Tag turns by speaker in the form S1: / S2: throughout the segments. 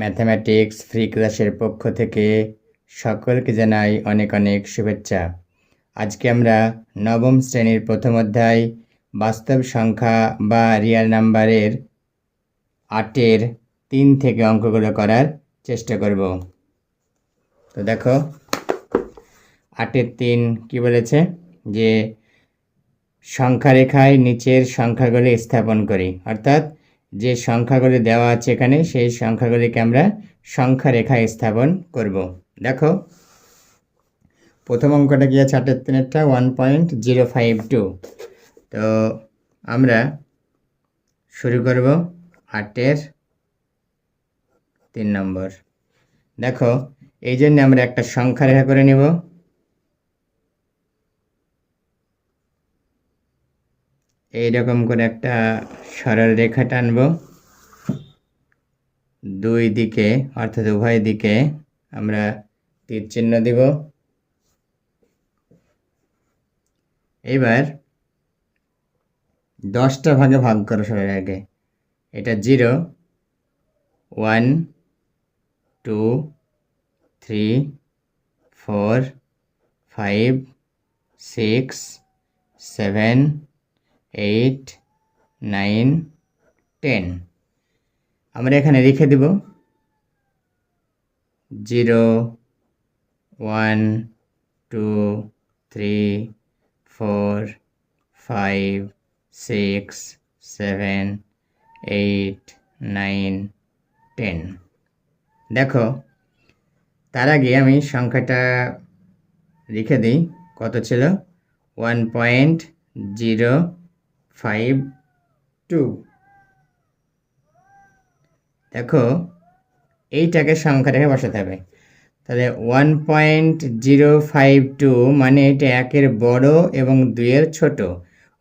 S1: Mathematics free ক্লাসের পক্ষ থেকে সকলকে জানাই অনেক অনেক শুভেচ্ছা আজকে আমরা নবম শ্রেণীর প্রথম অধ্যায় বাস্তব সংখ্যা বা রিয়াল নাম্বারের আটের তিন থেকে অঙ্কগুলো করার চেষ্টা করব তো দেখো আটের তিন কি বলেছে যে সংখ্যা রেখায় নিচের সংখ্যাগুলি স্থাপন করি অর্থাৎ যে সংখ্যাগুলি দেওয়া আছে এখানে সেই সংখ্যাগুলিকে আমরা সংখ্যা রেখায় স্থাপন করব দেখো প্রথম অঙ্কটা কি আছে একটা one point zero five two তো আমরা শুরু করব আটের তিন নম্বর দেখো এই জন্য আমরা একটা সংখ্যা রেখা করে নেব এইরকম করে একটা সরল রেখা টানব দুই দিকে অর্থাৎ উভয় দিকে আমরা তীর চিহ্ন দিব এবার দশটা ভাগে ভাগ করো সরের আগে এটা zero one two three four five six seven eight nine ten আমরা এখানে লিখে দেব zero one two three four five six seven eight nine ten দেখো তার আগে আমি সংখ্যাটা লিখে দিই কত ছিল one point zero five two দেখো এইটাকে সংখ্যাটাকে বসাতে হবে তাহলে one point zero five two মানে এটা একের বড় এবং দুইয়ের ছোট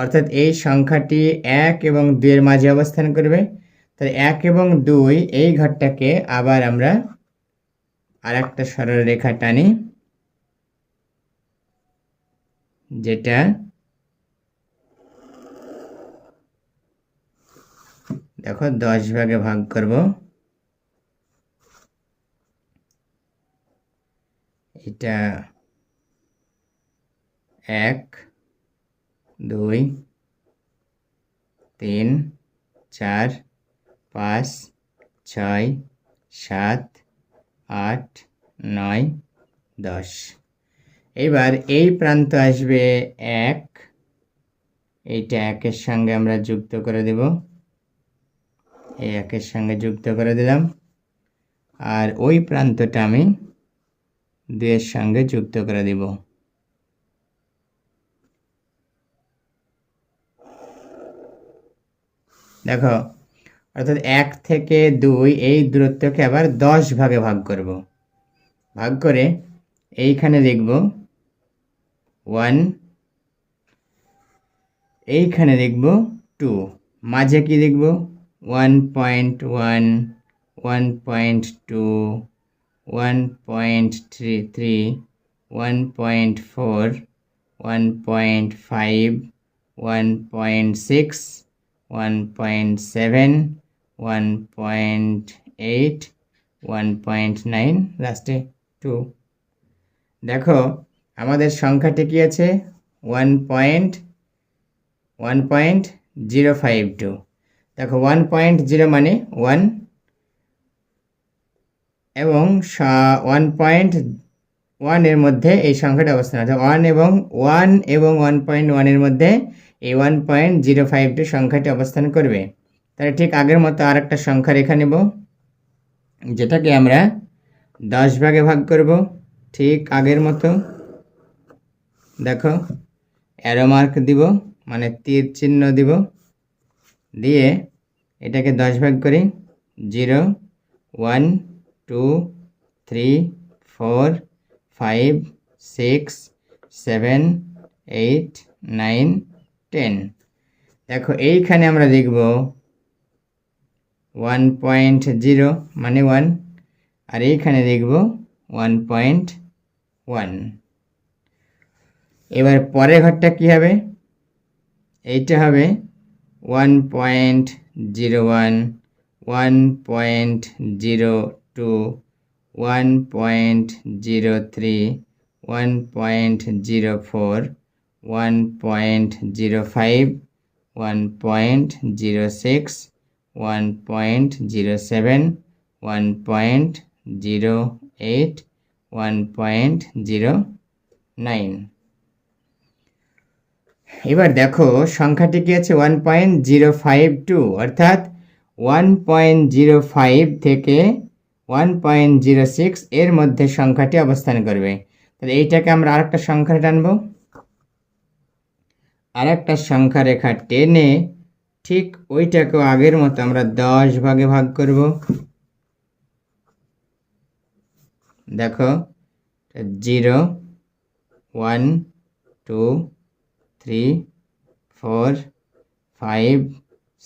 S1: অর্থাৎ এই সংখ্যাটি এক এবং দুইয়ের মাঝে অবস্থান করবে তাহলে এক এবং দুই এই ঘরটাকে আবার আমরা আর একটা রেখা টানি যেটা এখন দশ ভাগে ভাগ করব এটা এক দুই তিন চার পাঁচ ছয় সাত আট নয় দশ এবার এই প্রান্ত আসবে এক এইটা একের সঙ্গে আমরা যুক্ত করে দেবো এই একের সঙ্গে যুক্ত করে দিলাম আর ওই প্রান্তটা আমি দুয়ের সঙ্গে যুক্ত করে দিব দেখো অর্থাৎ এক থেকে দুই এই দূরত্বকে আবার দশ ভাগে ভাগ করব ভাগ করে এইখানে দেখব ওয়ান এইখানে দেখব টু মাঝে কি দেখবো one point one one point two one point three three one point four one point five one point six one point seven one point eight one point nine লাস্টে টু দেখো আমাদের সংখ্যাটি কি আছে one point one point zero five two দেখো one point zero মানে one এবং one point ওয়ানের মধ্যে এই সংখ্যাটি অবস্থান আছে ওয়ান এবং ওয়ান এবং ওয়ান পয়েন্ট ওয়ানের মধ্যে এই ওয়ান পয়েন্ট জিরো ফাইভটি সংখ্যাটি অবস্থান করবে তাহলে ঠিক আগের মতো আর একটা সংখ্যা রেখে নেব যেটাকে আমরা দশ ভাগে ভাগ করব ঠিক আগের মতো দেখো অ্যারোমার্ক দিব মানে তীর চিহ্ন দিব দিয়ে এটাকে দশ ভাগ করি zero one two three four five six seven eight nine ten দেখো এইখানে আমরা দেখব ওয়ান পয়েন্ট জিরো মানে ওয়ান আর এইখানে লিখব ওয়ান পয়েন্ট ওয়ান এবার পরের ঘরটা কী হবে এইটা হবে one point zero one one point zero two one point zero three one point zero four one point zero five one point zero six one point zero seven one point zero eight one point zero nine এবার দেখো সংখ্যাটি কি আছে one point zero five two অর্থাৎ one point zero five থেকে one point zero six এর মধ্যে সংখ্যাটি অবস্থান করবে তাহলে এইটাকে আমরা আরেকটা সংখ্যা টানবো আরেকটা সংখ্যা রেখা টেনে ঠিক ওইটাকেও আগের মতো আমরা দশ ভাগে ভাগ করব দেখো zero one two three four five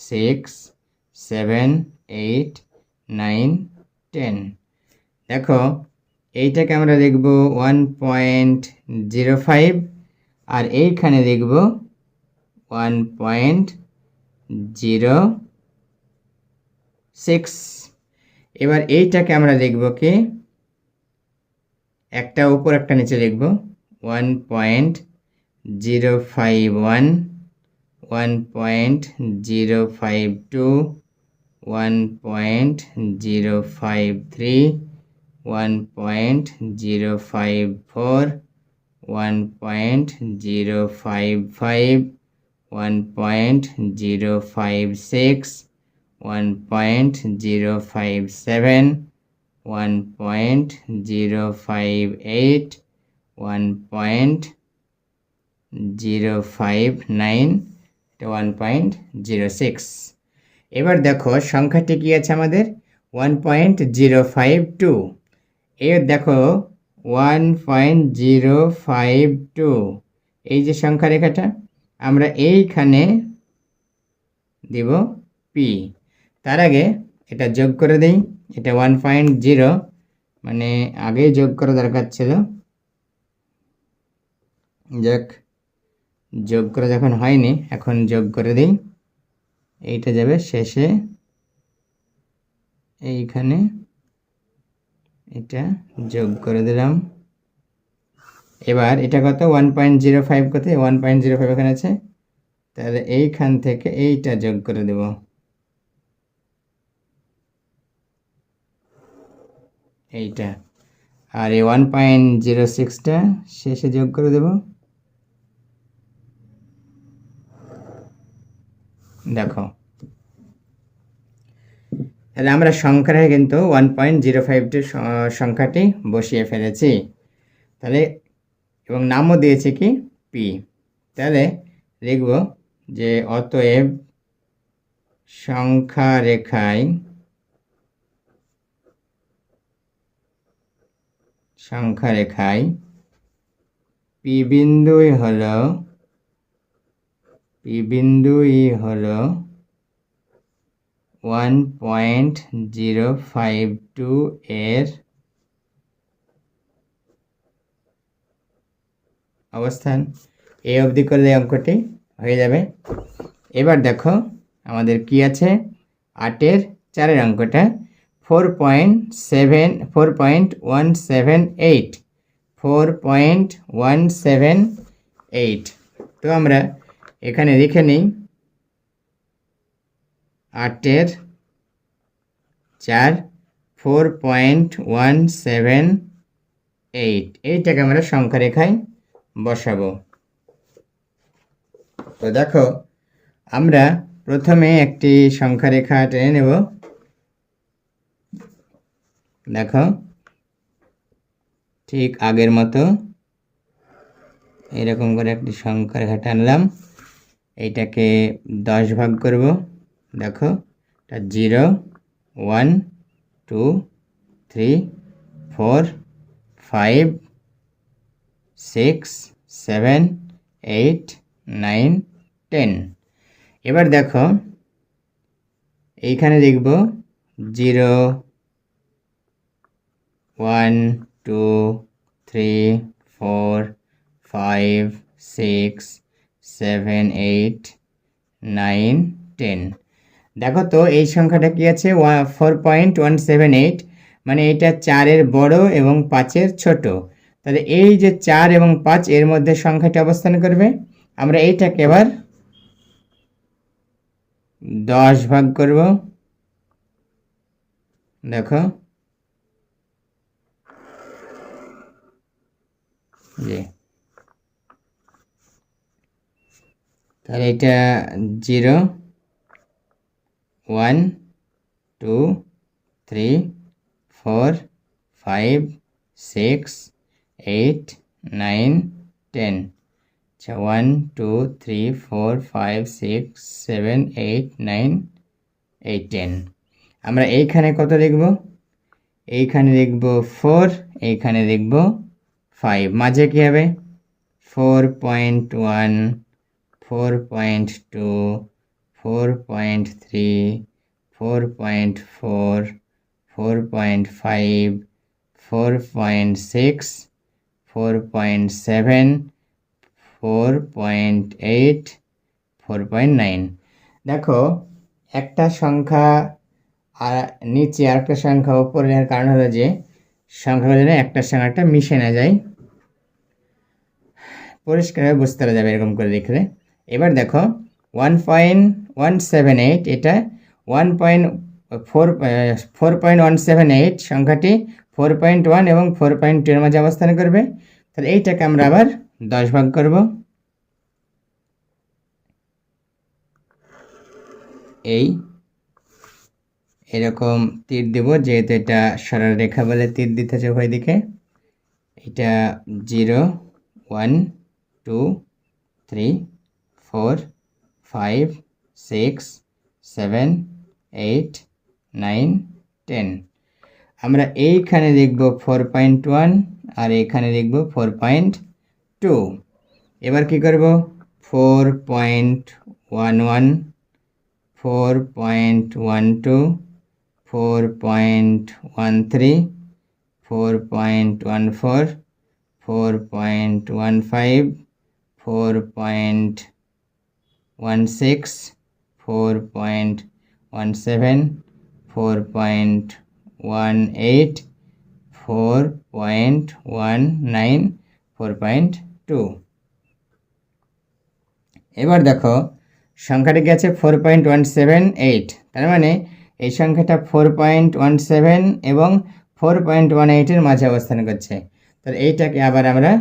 S1: six seven eight nine ten দেখো এইটাকে আমরা দেখব ওয়ান পয়েন্ট জিরো ফাইভ আর এইখানে দেখব ওয়ান পয়েন্ট জিরো সিক্স এবার এইটাকে আমরা দেখব কি একটা উপর একটা নিচে দেখব one point 0 0.051 1.052 1.053 1.054 1.055 1.056 1.057 1.058 1. Zero five nine one point zero six এবার দেখো সংখ্যাটি কী আছে আমাদের one point zero five two এর দেখো one point zero five two এই যে সংখ্যা রেখাটা আমরা এইখানে দিব পি তার আগে এটা যোগ করে দেই এটা ওয়ান পয়েন্ট জিরো মানে আগেই যোগ করা দরকার ছিল যাক যোগ করা যখন হয়নি এখন যোগ করে দিই এইটা যাবে শেষে এইখানে এটা যোগ করে দিলাম এবার এটা কত ওয়ান পয়েন্ট জিরো ফাইভ কত ওয়ান পয়েন্ট জিরো ফাইভ এখানে আছে তাহলে এইখান থেকে এইটা যোগ করে দেব এইটা আর এই ওয়ান পয়েন্ট জিরো সিক্সটা শেষে যোগ করে দেবো দেখো তাহলে আমরা সংখ্যাটা কিন্তু ওয়ান পয়েন্ট জিরো ফাইভটি সংখ্যাটি বসিয়ে ফেলেছি তাহলে এবং নামও দিয়েছে কি পি তাহলে লিখব যে অতএব সংখ্যা রেখায় সংখ্যা রেখায় পি বিন্দুই হলো পি ই হল one point zero five two এর অবস্থান এ অবধি করলে অঙ্কটি হয়ে যাবে এবার দেখো আমাদের কি আছে আটের চারের অঙ্কটা four point seven four point one seven eight four point one seven eight তো আমরা এখানে লিখে নিই আটের চার four point one seven eight এইটাকে আমরা সংখ্যা রেখায় বসাবো তো দেখো আমরা প্রথমে একটি সংখ্যা রেখা টেনে নেব দেখো ঠিক আগের মতো এরকম করে একটি সংখ্যা রেখা টানলাম এইটাকে দশ ভাগ করব দেখো এটা zero one two three four five six seven eight nine ten এবার দেখো এইখানে দেখব zero one two three four five six seven eight nine ten দেখো তো এই সংখ্যাটা কি আছে ওয়া four point one seven eight মানে এটা চারের বড় এবং পাঁচের ছোট তাহলে এই যে চার এবং পাঁচ এর মধ্যে সংখ্যাটি অবস্থান করবে আমরা এইটাকে এবার দশ ভাগ করব দেখো জি তাহলে এটা zero one two three four five six eight nine ten আচ্ছা one two three four five six seven eight nine eight ten আমরা এইখানে কত লিখব এইখানে লিখব ফোর এইখানে লিখব ফাইভ মাঝে কী হবে four point one four point two four point three four point four four point five four point six four point seven four point eight four point nine দেখো একটা সংখ্যা আর নিচে আর একটা সংখ্যা ওপরে নেওয়ার কারণ হলো যে সংখ্যা যেন একটার সঙ্গে একটা মিশে না যায় পরিষ্কারভাবে বুঝতে পারা যাবে এরকম করে দেখলে এবার দেখো one point one seven eight এটা one point four four point one seven eight সংখ্যাটি ফোর পয়েন্ট ওয়ান এবং ফোর পয়েন্ট টু এর মাঝে অবস্থান করবে তাহলে এইটাকে আমরা আবার দশ ভাগ করব এই এরকম তীর দেব যেহেতু এটা সরল রেখা বলে তীর দিতে হচ্ছে উভয় দিকে এটা zero one two three four five six seven eight nine ten আমরা এইখানে লিখব ফোর পয়েন্ট ওয়ান আর এখানে লিখব ফোর পয়েন্ট টু এবার কী করব four point one one four point one two four point one three four point one four four point one five four point one six four point one seven four point one eight four point one nine four point two এবার দেখো সংখ্যাটি গেছে four point one seven eight তার মানে এই সংখ্যাটা four point one seven এবং four point one এইটের মাঝে অবস্থান করছে তো এইটাকে আবার আমরা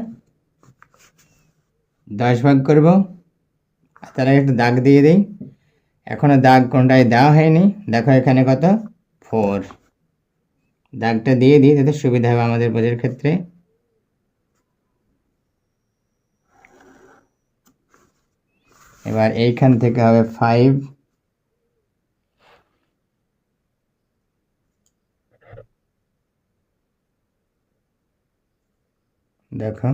S1: দশ ভাগ করবো তারা একটু দাগ দিয়ে দিই এখনও দাগ কোনটায় দেওয়া হয়নি দেখো এখানে কত ফোর দাগটা দিয়ে দিই তাতে সুবিধা হবে আমাদের বোঝার ক্ষেত্রে এবার এইখান থেকে হবে ফাইভ দেখো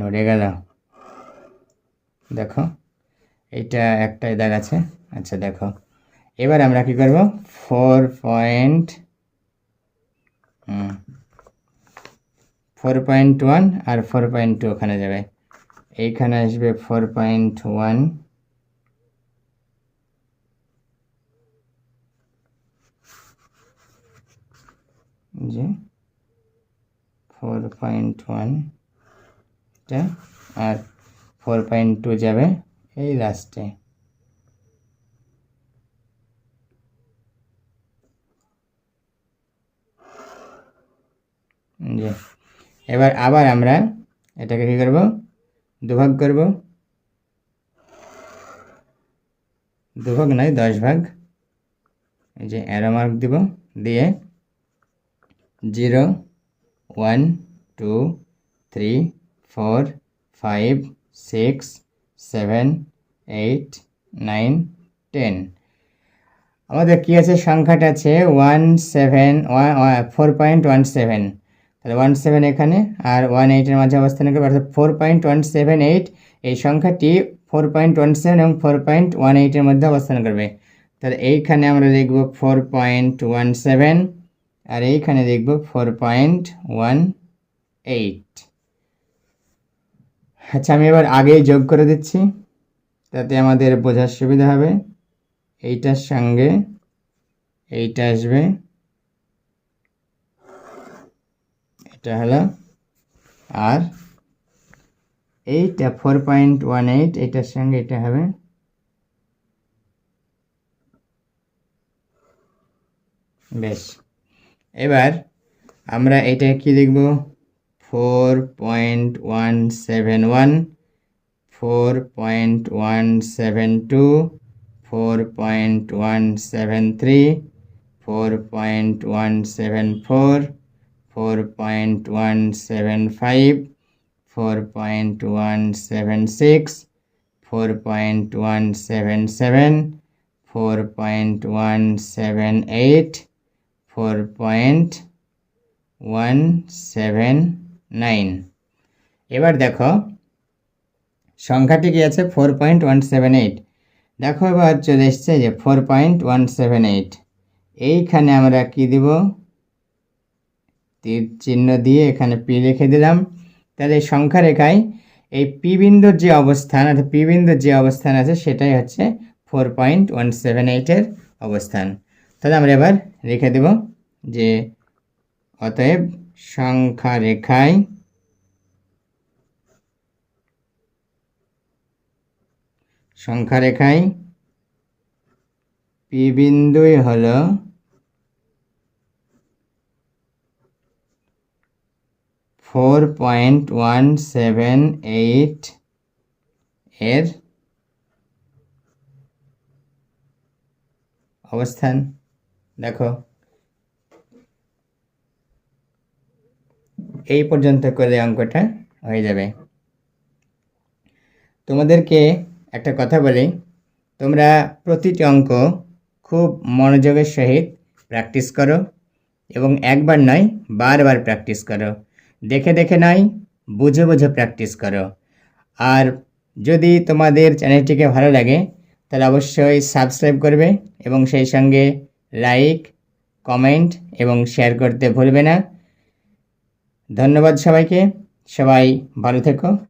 S1: নড়ে গেল দেখো এটা একটাই দাগ আছে আচ্ছা দেখো এবার আমরা কি করব four point four point one আর ফোর পয়েন্ট টু ওখানে যাবে এইখানে আসবে ফোর পয়েন্ট ওয়ান জি ফোর পয়েন্ট ওয়ান লাস্টে আর ফোর পয়েন্ট টু যাবে এই লাস্টে জি এবার আবার আমরা এটাকে কী করবো দুভাগ করব দুভাগ নয় দশ ভাগ এই যে অ্যারো মার্ক দিব দিয়ে zero one two three four five six seven eight nine ten আমাদের কী আছে সংখ্যাটা আছে one seven one four point one seven তাহলে ওয়ান সেভেন এখানে আর ওয়ান এইটের মাঝে অবস্থান করবে অর্থাৎ four point one seven eight এই সংখ্যাটি ফোর পয়েন্ট ওয়ান সেভেন এবং ফোর পয়েন্ট ওয়ান এইটের মধ্যে অবস্থান করবে তাহলে এইখানে আমরা দেখব ফোর পয়েন্ট ওয়ান সেভেন আর এইখানে দেখব ফোর পয়েন্ট ওয়ান এইট আচ্ছা আমি এবার আগেই যোগ করে দিচ্ছি তাতে আমাদের বোঝার সুবিধা হবে এইটার সঙ্গে এইটা আসবে এটা হলো আর এইটা ফোর পয়েন্ট ওয়ান এইট এটার সঙ্গে এটা হবে বেশ এবার আমরা এটা কি দেখব 4.171 4.172 4.173 4.174 4.175 4.176 4.177 4.178 4.179 নাইন এবার দেখো সংখ্যাটি কি আছে four point one seven eight দেখো এবার চলে এসছে যে four point one seven eight এইখানে আমরা কি দিব তীর চিহ্ন দিয়ে এখানে পি রেখে দিলাম তাহলে সংখ্যা রেখায় এই পি বিন্দুর যে অবস্থান অর্থাৎ পি বিন্দুর যে অবস্থান আছে সেটাই হচ্ছে ফোর পয়েন্ট ওয়ান সেভেন এইটের অবস্থান তাহলে আমরা এবার রেখে দেব যে অতএব সংখ্যা রেখায় সংখ্যা রেখায় পি বিন্দুই হল four point one seven eight এর অবস্থান দেখো এই পর্যন্ত করে অঙ্কটা হয়ে যাবে তোমাদেরকে একটা কথা বলি তোমরা প্রতিটি অঙ্ক খুব মনোযোগের সহিত প্র্যাকটিস করো এবং একবার নয় বারবার প্র্যাকটিস করো দেখে দেখে নয় বুঝে বুঝে প্র্যাকটিস করো আর যদি তোমাদের চ্যানেলটিকে ভালো লাগে তাহলে অবশ্যই সাবস্ক্রাইব করবে এবং সেই সঙ্গে লাইক কমেন্ট এবং শেয়ার করতে ভুলবে না ধন্যবাদ সবাইকে সবাই ভালো থেকো